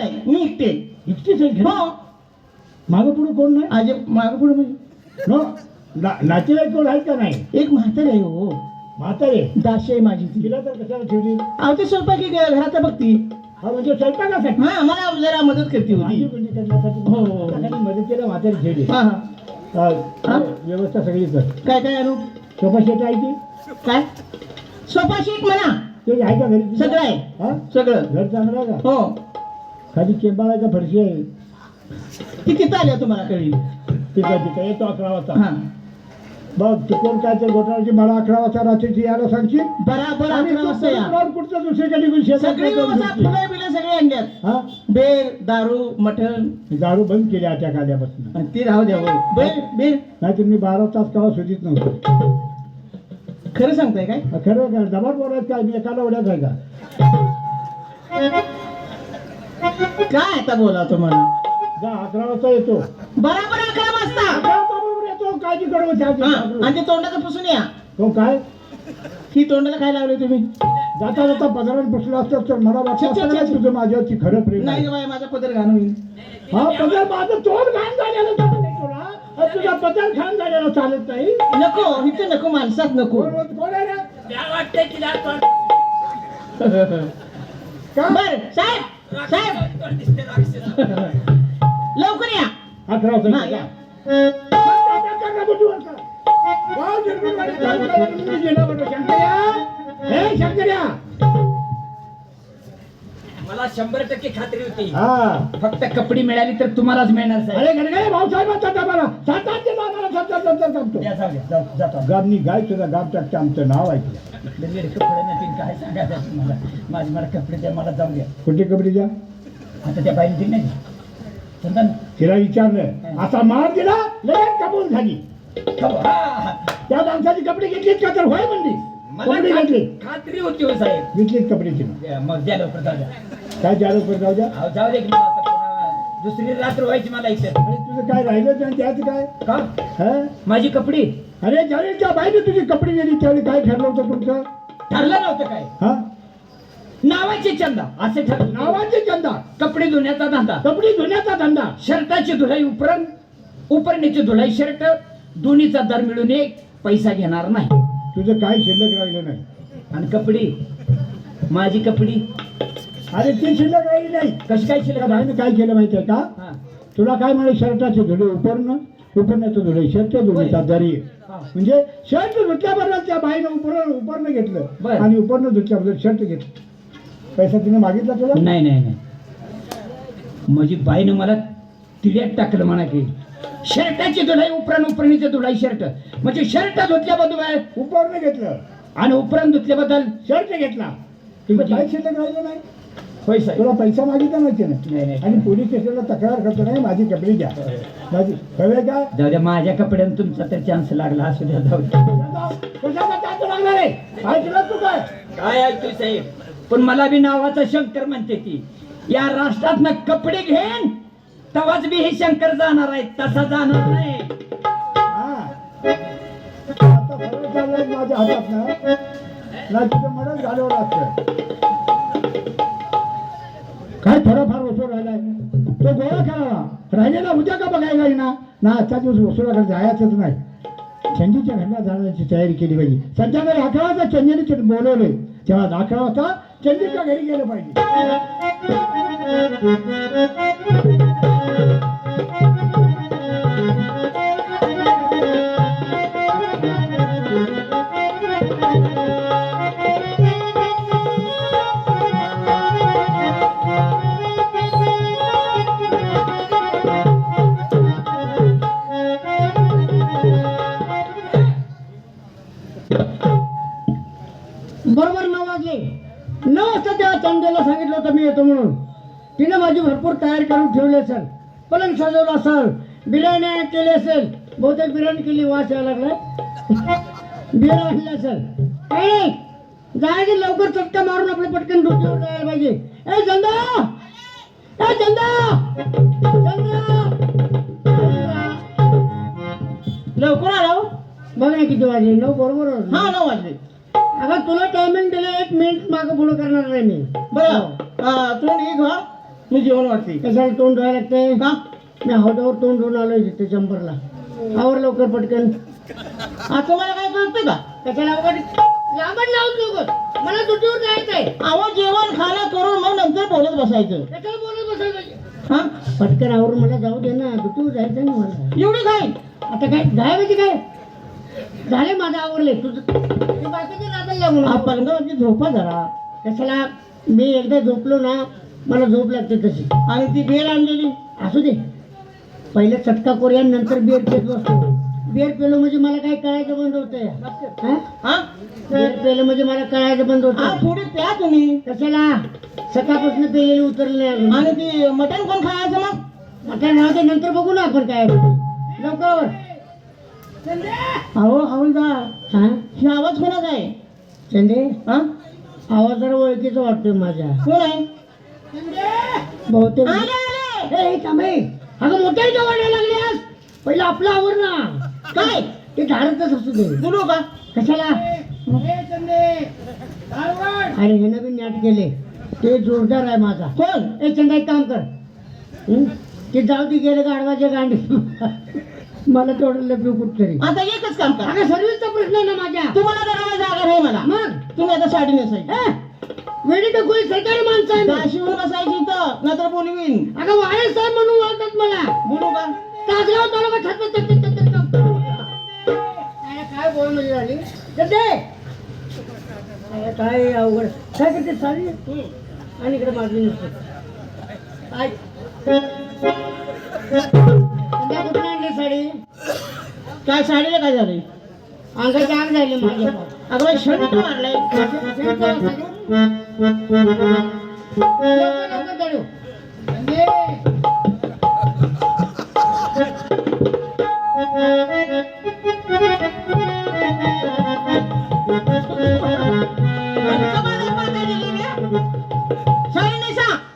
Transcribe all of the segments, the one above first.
नाही. मी एकटे हो. मागं पुढे कोण नाही? आज मागं पुढे म्हणजे. नो ना- नातेवाईक कोण आहेत का नाही? एक म्हातारी आहे हो. म्हातारे? दाशी आहे माझी ती. तिला तर कशाला ठेवली अहो ते स्वयंपाकी बघती. हा म्हणजे स्वयंपाकासाठी? हा मला जरा मदत करते करण्यासाठी? हो, हो. त्यासाठी मदतीला म्हातारी ठेवली हा हा. हा, हा? व्यवस्था सगळी कर. काय काय आणू? सोफा सेट आहे ती? काय? सोफा शीट म्हणा. ते आहे का घरी? सगळं आहे. हा? सगळं. घर चांगलं आहे का? हो. खाली चेंबाळा का फरशी आहे. ती किती आल्या तुम्हाला आहे ठीक आहे येतो अकरा वाजता. हा. बघ चुकून काय घोटाळ्याची मला अकरा वाजता रात्रीची यायला सांगशील? बराबर आणि अकरा तू वाजता या. परत पुढचं दुसरीकडे निघून शेतात सगळी जाऊन व्यवस्था झोपशील. फुलं बिलं सगळे आणल्यात. हा? बेर दारू मटण. दारू बंद केली अटॅक आल्यापासून आणि ती राहू द्या हो. बेर बेर नाहीतर मी बारा तास कवा सुधीत नव्हतो. खरं सांगताय काय? खरं का जबाब बोलायचं काय? मी एकाला उड्यात आहे का काय आता बोला तुम्हाला जा अकरा वाजता येतो. बराबर अकरा वाजता. अकरा बरोबर येतो काळजी करू हा आणि ते तोंडाचं पुसून या. हो काय? ही तोंडाला काय लावले तुम्ही? जाता जाता पदरात बसला असतो तर मला वाटलं असतं ना. तुझं माझ्यावरती खरं प्रेम नाही आहे. बाई माझा पदर घालून येईल हा पदर माझं तोंड घाण झालेलं चालत नाही तुला हा, तुझा पदर घाण झालेला चालत नाही. नको इथं नको माणसात नको. कोण कोण आहे रे? का बर साहेब लवकर या. अकरा हा वाजता या. हे शंकर्या! मला शंभर टक्के खात्री होती. हा. फक्त कपडी मिळाली तर तुम्हालाच मिळणार साहेब. अरे गडगडे भाऊसाहेब म्हणतात आम्हाला या, जाऊ द्या, जाऊ- जातो. गाबनी गाय सुद्धा गाब टाकते आमचं नाव ऐकलं कपडे नसतील काय सांगायचं तुम्हाला माझे मला कपडे द्या मला जाऊ द्या. कुठे कबड्डी द्या? आता त्या बाईने दिली नाही. समजा ना? तिला विचारलं असा मार दिला लगेच कबूल झाली. हो, हा, हा. त्या माणसाची कपडे घेतलीत का तर होय म्हणली. मला कपडे खात- खात्री होती हो साहेब. घेतलीत कपडे तिनं. मग द्या लवकर जाऊ द्या. काय पर जाऊ द्या. अहो, जाऊ दे की मला आता. पुन्हा दुसरी रात्र व्हायची मला इथे अरे तुझं काय राहिलं नाही त्याचं काय? का? हा? माझी कपडी. अरे ज्यावेळी त्या बाईने तुझी कपडे गेली त्यावेळी काय ठरलं होतं तुमचं? ठरलं नव्हतं काय. हा? नावाची चंदा. असे ठरलं. नावाची चंदा. कपडे धुण्याचा धंदा. कपडे धुण्याचा धंदा. शर्टाची धुलाई उपरण उपरणीची धुलाई शर्ट दोन्हीचा दर मिळून एक पैसा घेणार नाही. तुझं काय शिल्लक राहिलं नाही? आणि कपडी. माझी कपडी. अरे ती शिल्लक राहिली नाही. कशी काय शिल्लक बाईने काय केलं माहितीये का? हा. तुला काय म्हणे शर्टाचे धुळे उपरणं उपरण्याचं धुळे शर्ट धुण्याचा दरी हा. म्हणजे शर्ट धुतल्याबरोबर त्या बाईनं उपरण उपरणं घेतलं. बरं. आणि उपरणं धुतल्याबरोबर शर्ट घेतलं. पैसा तिने मागितला तुला? नाही नाही नाही. माझी बाईनं मला तिड्यात टाकलं म्हणा की शर्टाची धुलाई उपरण उपरणीची धुलाई शर्ट. म्हणजे शर्ट धुतल्याबद्दल उपरणं घेतलं. आणि उपरण धुतल्याबद्दल शर्ट घेतला. तुझं म्हणजे- काय शिल्लक राहिलं नाही? साहेब तुला पैसा मागितला माहिती नाही, नाही. आणि पोलीस स्टेशनला तक्रार करतो नाही माझी कपडे द्या माझी हवे का? जाऊ द्या माझ्या कपड्यानं तुमचा तर चान्स लागला असू द्या जाऊ द्या. कशाचा चार्ज लागणार आहे काय तुला तू काय? काय ऐकतोय साहेब? पण मला बी नावाचा शंकर म्हणते ती. या राष्ट्रात कपडे घेन तवाच बी हे शंकर जाणार आहे तसा जाणार नाही. हा. आता सगळं चाललंय माझ्या हातात ना नाही मनच घालवलं असतं. काय थोडाफार वसूल राहिलाय? तो गोळा करावा राहिलेला उद्या का बघायला ना ना आजचा दिवस वसुलाकडे जायचंच नाही. चंदीच्या घटना जाण्याची तयारी केली पाहिजे. संध्याकाळी अकरा वाजता चंदीने बोलवलंय तेव्हा अकरा वाजता चंदीच्या घरी गेलं पाहिजे. वाजता त्या सांगितलं होतं मी येतो म्हणून. तिनं माझी भरपूर तयारी करून ठेवली असेल. पलंग सजवला असेल. बिर्याणी केली असेल. बहुतेक बिर्याणी केली वास यायला लागला बिर्याणी आणली असेल. काही नाही लवकर चटका मारून आपलं पटकन डोक्यावर जायला पाहिजे. ए चंदा! ए चंदा! चंदा! लवकर आला हो. बघा किती वाजले. नऊ बरोबर हा नऊ वाजले. अगं तुला टायमिंग दिलं एक मिनिट मागं पुढं करणार नाही मी. बरं. हा, तोंड घे धुवा मी जेवण वाटते कशाला तोंड धुवायला लागतंय? का? मी हॉटेलवर तोंड धुवून आलोय तिथे चंबरला आवर लवकर पटकन. आता मला काय कळतं का? कशाला अवघड? लांबड लावून नको मला दुटीवर जायचंय अहो जेवण खाणं करून मग नंतर बोलत बसायचं. कशाला बोलत पाहिजे हा? पटकन आवरून मला जाऊ दे ना. दुटीवर जायचं ना मला. एवढी खाईल आता काय जाय म्हणजे काय? झाले माझं आवरले. तुझं. पलंगावरती झोपा जरा. कशाला? मी एकदा झोपलो ना मला झोप लागते तशी. आणि ती बेल आणलेली. असू दे. पहिले चटका करूया नंतर बिअर पेत बसतो बिअर पेलो म्हणजे मला काही कळायचं बंद हा? हा? बिअर पेलं म्हणजे मला कळायचं बंद होतं थोडी प्या तुम्ही. कशाला? सकाळपासून पेलेली उतरले. आणि ती मटण कोण खायचं मग? आता राहू दे नंतर बघू ना आपण काय लवकर अहो हवलदार हा? ही आवाज कोणाचा आहे? चंदे? हा? आवाज जरा ओळखीचा वाटतोय माझ्या. कोण आहे? बहुतेक ए थांबे अगं मोठ्याही वाढायला लागले आज. पहिलं आपलं आवर ना काय? ते धाडतच असू दे. बोलू का? कशाला? अरे हे नवीन नाट केले. ते जोरदार आहे माझा. कोण? ए चंदा एक काम कर. हं? ते जाऊ दे गेले गाडवाचे गांडी. मला तेवढं लपू कुठ तरी आता एकच काम करा. अगं सर्विसचा प्रश्न आहे ना माझ्या. तुम्हाला जरा जागा नाही मला. मग? तुम्ही आता साडी नेसायची. ए, वेडी तर कोणी सरकारी माणसं आहे मी. काशीवर बसायची इथं नंतर बोलवीन अगं वाळे साहेब म्हणून ओळखतात मला. बोलू का? तासगाव तालुका छत छत छत छत छत छत. अरे काय बोल म्हणजे झाली अरे काय अवघड. काय करते साडी आणि इकडे माझी नुसतं. काय संध्या कुठून आणली साडी? काय साडीला काय झालंय? अंगाची आग झाली माझ्या अगं शर्ट मारलाय?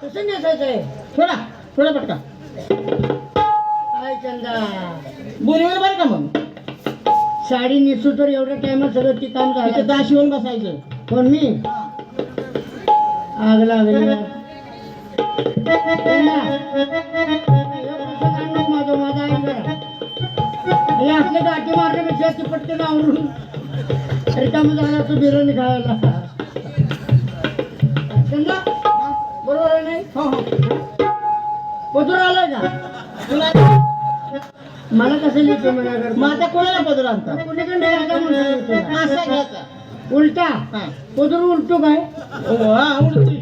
कसं नेसायचंय. थोडा थोडा पटका बोलवीन बरं का मग? साडी नेसू तर एवढ्या टायमात सगळं ते काम झालं दास येऊन बसायचं. पण मी? आग लागली माझं माझा. हे असले गाठी मारण्यापेक्षा ते पटकन आवरून रिकाम झाला तू बिर्याणी खायला. बरोबर नाही? हो हो. पदूर आलाय का? तुला मला कसं लिहितो मग आता कोणाला पदर आणता? उलटा? पदूर उलटो काय? हा, उलटी.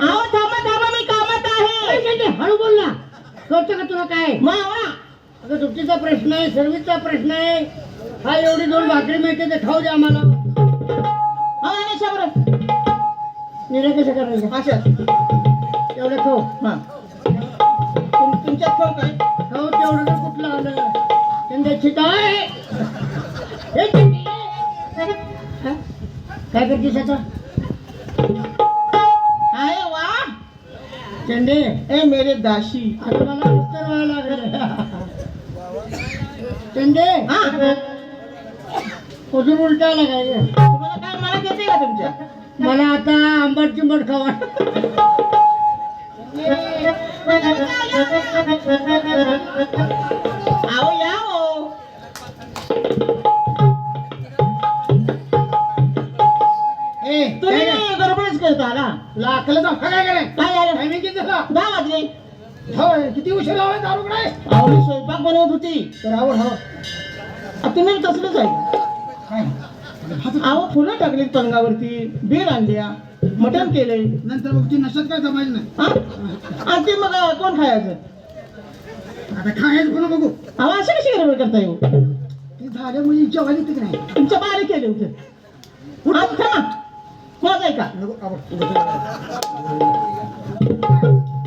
अहो थांबा थांबा मी कामात आहे? हळू बोल ना. कळतं का तुला काय? मावा अगं सुट्टीचा प्रश्न आहे सर्व्हिसचा प्रश्न आहे. हा एवढी दोन भाकरी मिळते ते खाऊ द्या आम्हाला. हा आणि निर्णय कसं करायचं अशा एवढं खाऊ. हा. काय? खाऊ तेवढं कुठलं आलं? त्यांच्या चिता आहे हे चिंटी. हा? काय करतेस आता? आहे वा? चंदे ए मेरे दाशी. आता मला उत्तर व्हायला लागलं. चंदे हा? अजून उलटा लागायचं तुम्हाला काय मला देते का तुमच्या? मला आता आंबट चिंबट खावा. अहो या ए तुम्ही नाही गडबडच करता ना लाकलं जा काय काय काय झालं? टायमिंग किती झाला दहा वाजले. होय किती उशीर लावाय दारू कडे अहो मी स्वयंपाक बनवत होती. तर आवड हो तुम्ही तसलंच आहे काय? अहो फुलं टाकलीत पंगावरती बीर आणल्या. मटण केलंय. नंतर मग ती नशत काय जमायचं नाही. हा? आणि ते मग कोण खायचं? आता खायचं पुन्हा बघू? अहो असं कशी गडबड करता येऊ? ती झाल्या म्हणजे इच्छा व्हायली तिकडे नाही तुमच्या बारी केले होते आज थांबा. माझं आहे का? नको, आवड.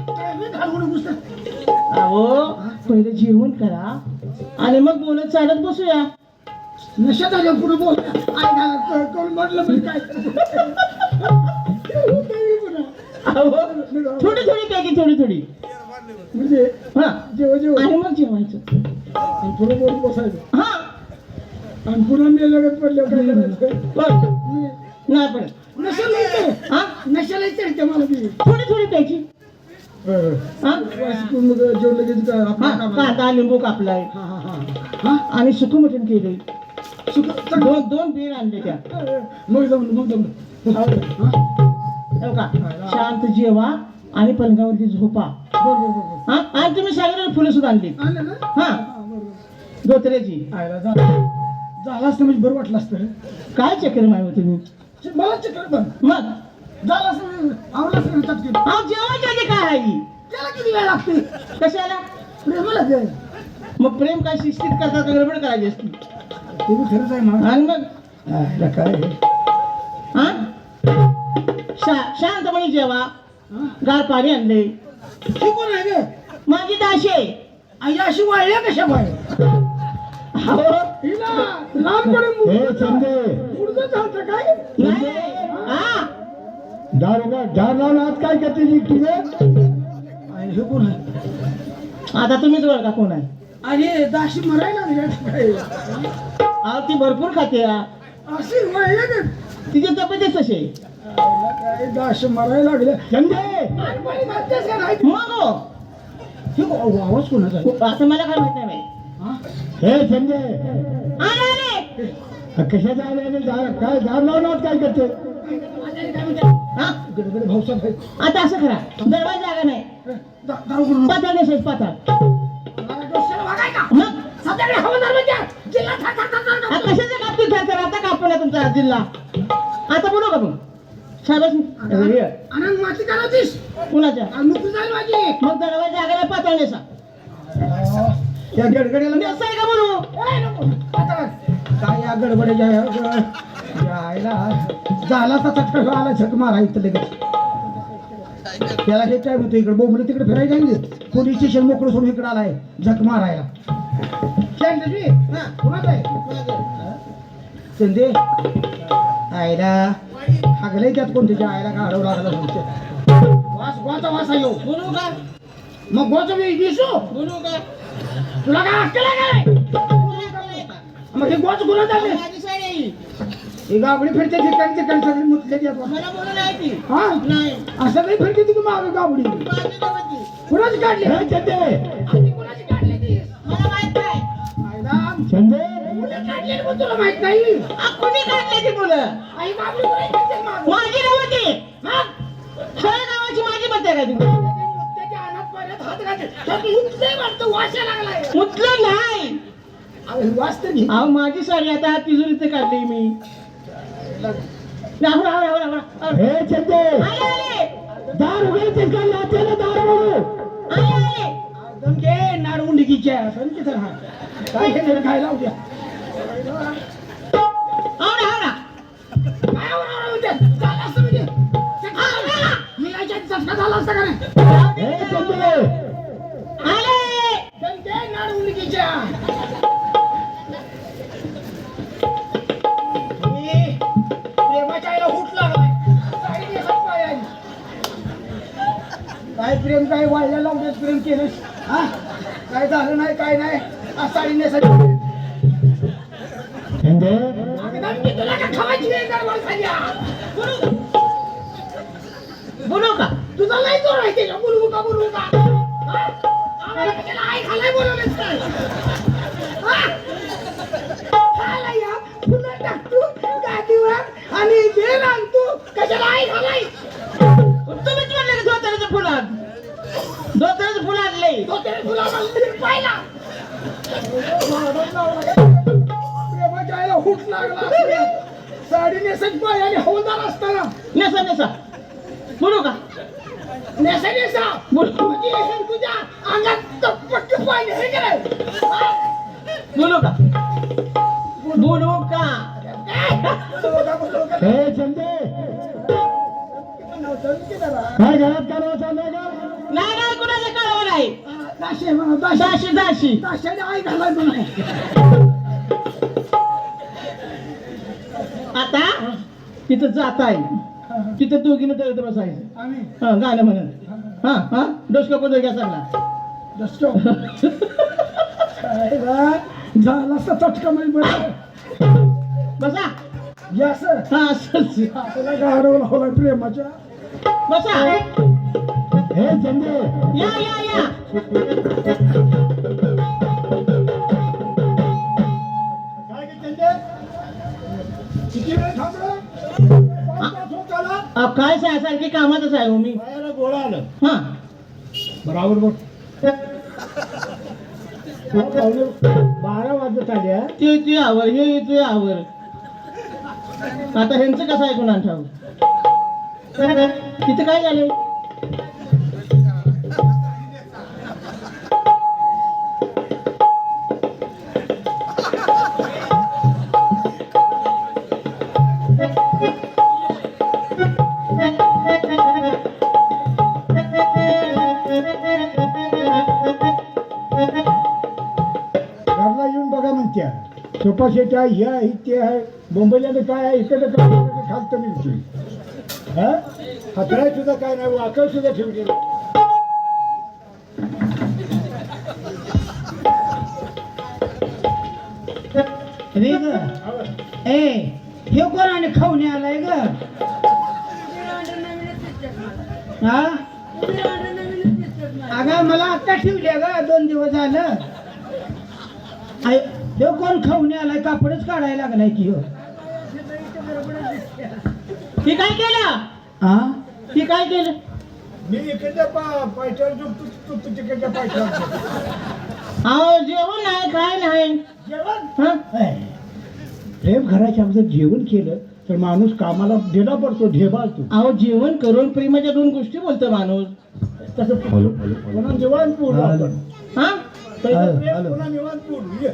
काय घालवून. अहो पहिले जेवण करा आणि मग बोलत चालत बसूया. नशा झाल्या पुन्हा बोल आई घाला करून म्हटलं मी काय? थोडी थोडी पॅकी थोडी थोडी. म्हणजे हा. जेव जेव आणि मग जेवायचं. आणि पुन्हा बोलून बसायचं. हा. आणि पुन्हा मी लगत पडलं काय करायचं? नाही पण नशाला येते हा? नशाला येते मला बी. थोडी थोडी प्यायची हा. जेवण लगेच हा. कांदा लिंबू कापलाय हा हा हा. हा? आणि सुकू मटण केलंय. सुक- दोन दोन बीर आणले त्या. मग जमलं मग जमलं हा? का? शांत जेवा आणि पलंगावरती झोपा. हा? आणि तुम्ही सांगितलं फुलं सुद्धा आणली हा. धोत्र्याची झालं असतं म्हणजे बरं वाटलं असतं काय चक्कर माय तुम्ही? मला चक्कर पण. मग? झालं असं आवडलं असं चटकी जेवायच्या आधी काय आहे? त्याला किती वेळ लागते? कशाला? प्रेमाला दे मग प्रेम काय शिस्तीत करतात गडबड करायची असती? ते खरंच आहे मग आणि मग? काय हा? शांतपणे जेवा? गार पाणी आणले. कोण आहे ग? माझी दाशे. आई अशी वाळल्या कशा बाहेर हिला लहानपणी हे चंदे मुडदं झालं काय? नाही. हा. दार उघड दार लावून आज काय करते जी तुझे आई हे कोण आहे? आता तुम्हीच ओळखा कोण आहे. अरे दाशी मरायला लागली ती भरपूर खाते हा. अशी वाळल्या तिची तब्येतच तशी आहे. दाशी मरायला? मग! आवाज कोणाचा? आता मला काय माहीत नाही. हा? कशाचा आले काय दार काय करते? हा. आता असं करा. दरवाजा जागा नाही. पाताळ नेसायच पाताळ. कशाचं ठरकर आता कापला तुमचा जिल्हा. आता बोलू का मग आणि माती कुणाच्या जाईल माझी मग दरवाजा पाताळ नेसा नेसाय का काय या गडबडीच्या यायला झाला ह्यो आला झक मारा इथं लगेच. त्याला हे काय होतं इकडे? बोंबलं तिकडे फिरायला गेली पोलीस स्टेशन मोकळं सोडून इकडे आलाय झक मारायला. चंदे. कोणाचं आहे? चंदे? आयला. हागलंय त्यात कोण त्याच्या आयला का अडवला लागला तुमच्या वास गोचा वासा येऊ बोलू का? मग गोचा मी दिसू? बोलू का? तुला काय अक्कल आहे काय? मग हे गोच गुन्हा झाले ही. गाबडी फिरते ठिकाणी ठिकाणी सगळी ती. हा? नाही. असं नाही फिरते ती माग गाबडी. कुणाची काढली? हे आधी कुणाची काढली ती? मला माहीत नाही. चंदे मुलं काढलेली पण तुला माहीत नाही आ, कुणी काढले ती मुलं आई गाबडी कुणाची काढते मागं? माझी नव्हती हा? सगळ्या गावाची माझी म्हणते काय तुम्ही त्याच्या अनाथ पाण्यात हात घालते. त्यात मुतलंय वाटतं, वाशा लागलाय. मुतलं नाही अहो, हे वास तर घे. अहो माझी साडी आता तिजोरीत काढली मी. हे चंदे आले आले दार उघडतेस का दार उघडू आले आले घे, नाड उंडकीच्या. सरी तिथं राहा. काय हे। नाही खायला उद्या. मी याच्या आधी चटका झाला असता का। नाही हे. काय प्रेम काय लावण्यात प्रेम केलंस हा? काय झालं नाही काय नाही? साडी नेसायची चंदे अगं मी तुला काय खावायची नाही का माणसाच्या? बोलू का? तुझा लय जोर आहे त्याच्या. बोलवू का बोलवू का? आम्हाला कशाला आई खालाय हा? टाकतो गादीवर आणि जेल आणतो कशाला आई खालाय. धोत्याचं फुलं आणले. तो त्या फुलाला लीड पाहिला. प्रेमाच्या आईला हुट लागला असल्या. साडी नेसत पाय आणि हवलदार असताना. नेसा नेसा. बोलू का? नेसा नेसा. बोल. म्हणजे हे तुझ्या अंगात तप्पट पाहिजे हे काय? बोलू का? बोलू का? हे चंदे. काय घरात करावं चाललंय का? नाही नाही कळवं नाही आई आता तिथं जात आहे. तिथं दोघीनं दळत बसायचं. आम्ही? हा गाणं म्हणत हा हा? डोसका पदर घ्या चांगला रे? झाला चटका म्हणजे बरं. बसा. हे असं हा असंच आपल्याला गाडव लावला प्रेमाच्या. बसा. हे चंदे. या या या. काय गे चंदे? किती वेळ थांबलो? पाच तास होत आला? अहो, काय सारखी कामातच आहे हो मी. पायाला गोळा आलं. हा. बरोबर बघ. पावणे बारा वाजत आल्या ते ते आवर. हे ते आवर. आता ह्यांचं कसं ऐकून आणठाव तिथे काय झाले सोफा सेट आहे हे आहे ते आहे. मुंबईला काय आहे इकडे काय आहे, मी मिळते हा? हातराय सुद्धा काय नाही वाकड सुद्धा ठेवली रे ग. ए हे कोण आणि खाऊन आलाय ग? हा? अगं मला आता ठेवल्या ग दोन दिवस झालं. हे कोण खाऊन आलाय? कापडच काढायला लागलाय की हो. ती काय केलं? हा ती काय केलं? मी इकडच्या पा पायथ्यावर झोपतो तू तू तिकडच्या पायथ्यावर झोप. अहो जेवण नाही काय नाही. जेवण? हा? प्रेम घराच्या अगोदर जेवण केलं तर माणूस कामाला देणा पडतो ढेबाळतो. अहो जेवण करून प्रेमाच्या दोन गोष्टी बोलतो माणूस. तसं बोलू आपण हा. निवांत ये.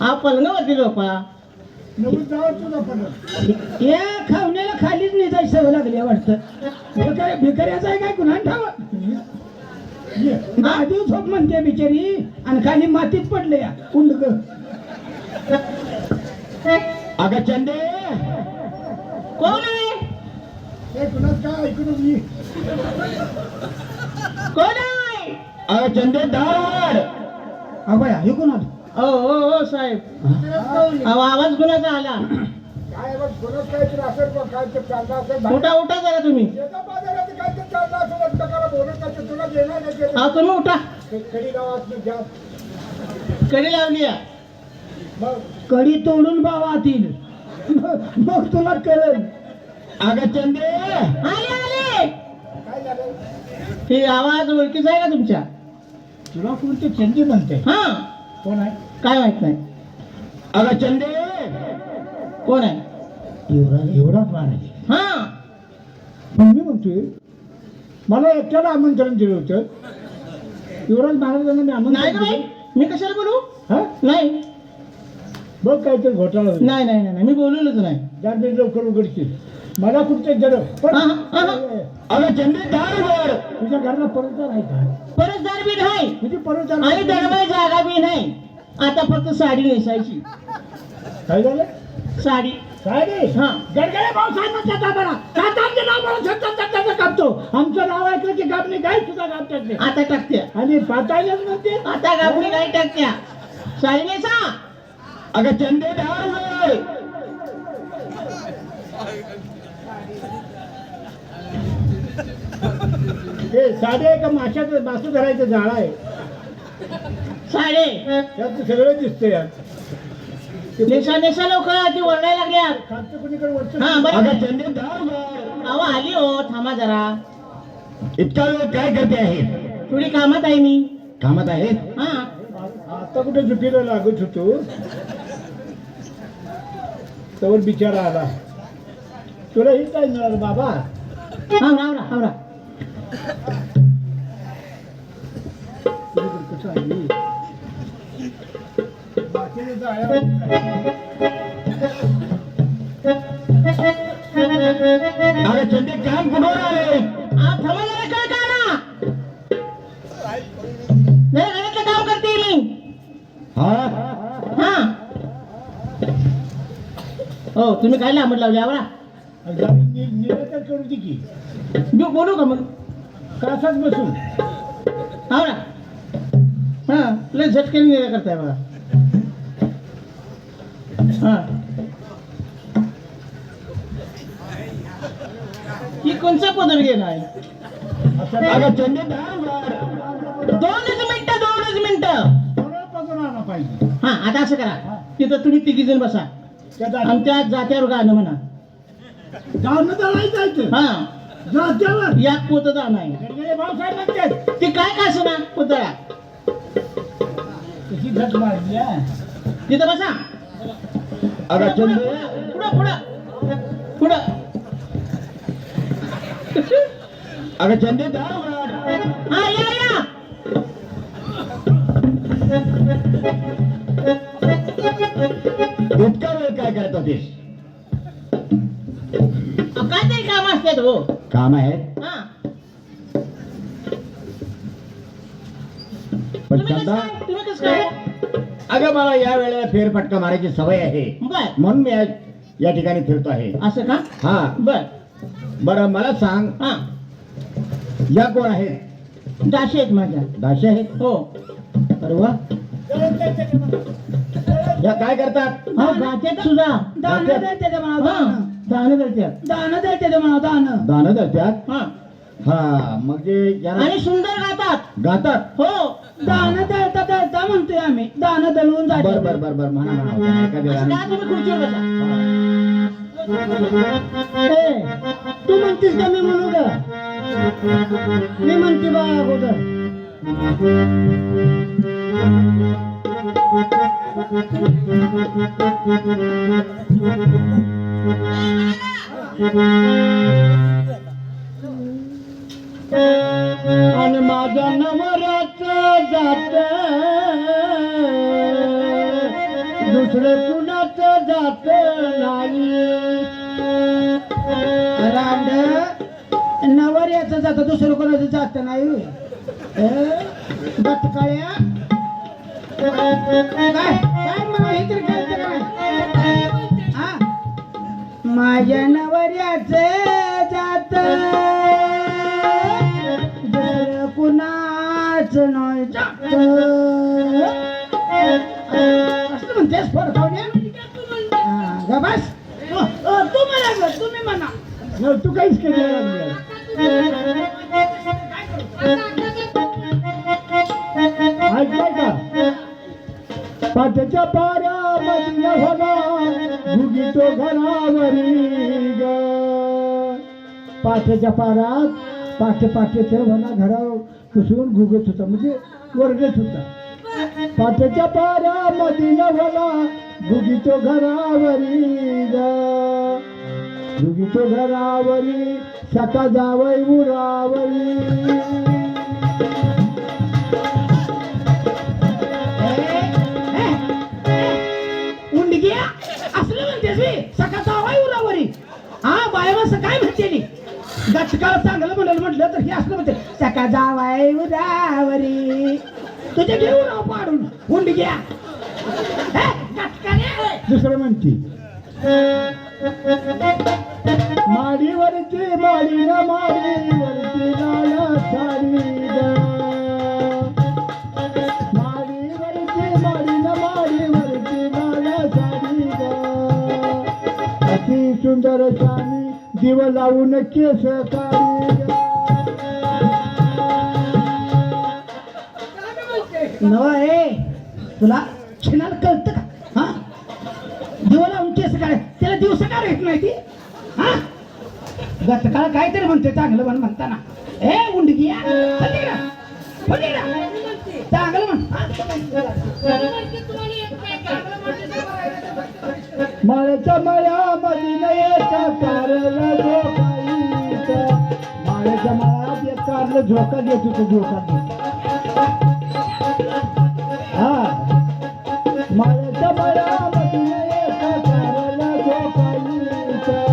हा पलंगावरती झोपा या खावण्याला खालीच नेताय सवय लागली वाटतं. भिकार भिकाऱ्याचं आहे काय? कुणा ठाव? ये. आधी झोप म्हणते बिचारी. आणि खाली मातीत पडले या कुंड अगं चंदे. कोण आहे? ऐकून कोण आहे? अगं चंदे दार अबया हे कोण आलं? ओ ओ ओ साहेब. अहो आवाज कुणाचा आला? काय बघ काय तर असेल बघ काय तर चाललं असेल बाहेर. उठा उठा जरा तुम्ही. बाजारात काय तर चाललं असेल रद्द करा बोलत तुला देणार नाही. हा तुम्ही उठा. कडी गावात मी जा कडी लावली. मग? कडी तोडून बावातील मग तुला कळेल. अगं चंदे आले आले. काय झालं? हे आवाज ओळखीचा आहे का तुमच्या? तुला कोणते चंदी म्हणते? हा. कोण आहे? काय माहीत नाही. अगं चंदे! कोण आहे? एवढा एवढाच महाराज हा. पण मी म्हणतोय मला एकट्याला आमंत्रण दिलं होतं. युवराज महाराजांना मी नाही आमंत्रण बाई. दिलं. मी कशाला बोलू? हा? नाही. बघ काहीतरी घोटाळा होईल. नाही नाही नाही नाही, मी बोलवलंच नाही. जाणबी लवकर उघडतील मला कुठचे जड पण हा, हा, हा. अगं चंदे दार उघड. तुझ्या घराला परतदार आहे का? परसदार बी नाही. तुझी परतदार आणि दरबार जागा आता फक्त साडी नेसायची. काय झालं? साडी. साडी? हा. गडगडे भाऊसाहेबांच्या दादाला सातारचे नाव म्हणून छत्तर छत्तर कापतो. आमचं नाव ऐकलं की गाबणी गाय सुद्धा कापतात नाही. आता टाकत्या आणि पाताळल्याच म्हणते? आता गाबडी काय टाकत्या साडी नेसा. अगं चंदे हे साडे आहे का माशाचं मासं धरायचं जाळा आहे. साडे. त्यात सगळं दिसतंय नेसा नेसा लवकर ती ओरडायला हा बरं. अगं चंदे दार उघड अहो आली हो थांबा जरा. इतका वेळ काय करते आहे? थोडी कामात आहे मी. कामात आहेत हा. आता कुठे झुकीला लागत होतो? तवर बिचारा आला. तुला हे काय मिळालं बाबा? आवरा आवरा आवरा कसं आहे? अगं चंदे काम कुठवर आले काम करते मी. हा? हा. हो तुम्ही काय लांबट लावले निराकरण करू की. मी बोलू का मग? कासात बसून. आवरा. हा लय झटक्याने निरा करताय बघा. ही. कोणचा पदर गेलाय अगं दोनच मिनिटं दोनच मिनिटं. हा आता असं करा. तिथं तुम्ही तिघी जण बसा. आणि त्या जात्यावर गाणं म्हणा. गाणं जाणायचं आहे हा. जात्यावर या पोत जाणं आहे. ते. काय काय असं ना पोतळा तिथं बसा. अगं चंदे. पुढं पुढं पुढं. अगं चंदे. हा या या. इतका वेळ काय करत होतीस? अहो, काहीतरी काम असतात हो काम आहे? हा. पण तुम्ही कसं चंदा काय तुम्ही कसं काय? अगं मला या वेळेला फेरफटका मारायची सवय आहे. बर. म्हणून मी या- या ठिकाणी फिरतो आहे. असं का? हा. बर. बरं मला सांग. हा. या कोण आहेत? दाशी आहेत माझ्या. दाशी आहेत? हो. अरे वा या काय करतात? हा गात्यात सुद्धा दान द्यायचे ते म्हणा हा. दान. दान करतात दान द्यायचे ते म्हणा दान. दान देतात? हा. हा मग जे यांना आणि सुंदर गातात. गातात? हो दान द्यायचा द्यायचा म्हणतोय आम्ही. दान दळून बर जायचं बर बर बर म्हणा म्हणा होतं. एखादं असं गाणं. का तुम्ही खुर्चीवर बसा. ए, तू म्हणतीस का मी म्हणू ग? मी म्हणते बा अगोदर. आणि माझ्या नवऱ्याच जात. दुसरे कुणाच जात नाही. रांड. नवऱ्याच जात दुसरं कोणाचं जात नाही? बटकाळ्या? काय? काय म्हणा हे तर माझ्या नवऱ्याच जात. हा, बस तू म्हणा तुम्ही म्हणा तू काहीच केलं नाही. का पाठच्या पाऱ्या मधल्या होगा घरावरी ग पाठच्या पारात पाठ पाठ्याच्या म्हणा घरावर कुसून घुगत होता म्हणजे वरडत होता पाठच्या पाऱ्या मधील भला भुगी तो घरावरी ग. तो घरावरी सका जावई उरावरी. असलं उरावरी. हा काय म्हणते गचकाळ चांगलं म्हणाल म्हटलं तर हे असलं म्हणते सका जावाय उदावरी तुझे घेऊ राव पाडून उंडग्या हे, गचकाने. दुसरं म्हणती. माडीवरची माडी न माडीवरची लाल साडी माडीवरची माडी न माडीवरची लाल साडी अति सुंदर साडी दिव लावून केस काढी नवा ए तुला शिनाल कळतं का? हा? देवाला लावून केस काय त्याला दिवस का रेट नाही ती हा? गतकाळ काहीतरी म्हणते चांगलं म्हण म्हणताना. ए उंडगी चांगलं म्हण. हा? माळ्याच्या मळ्यामध्ये नयेच्या कारला माळ्याच्या झोका देत होतं झोका देत हा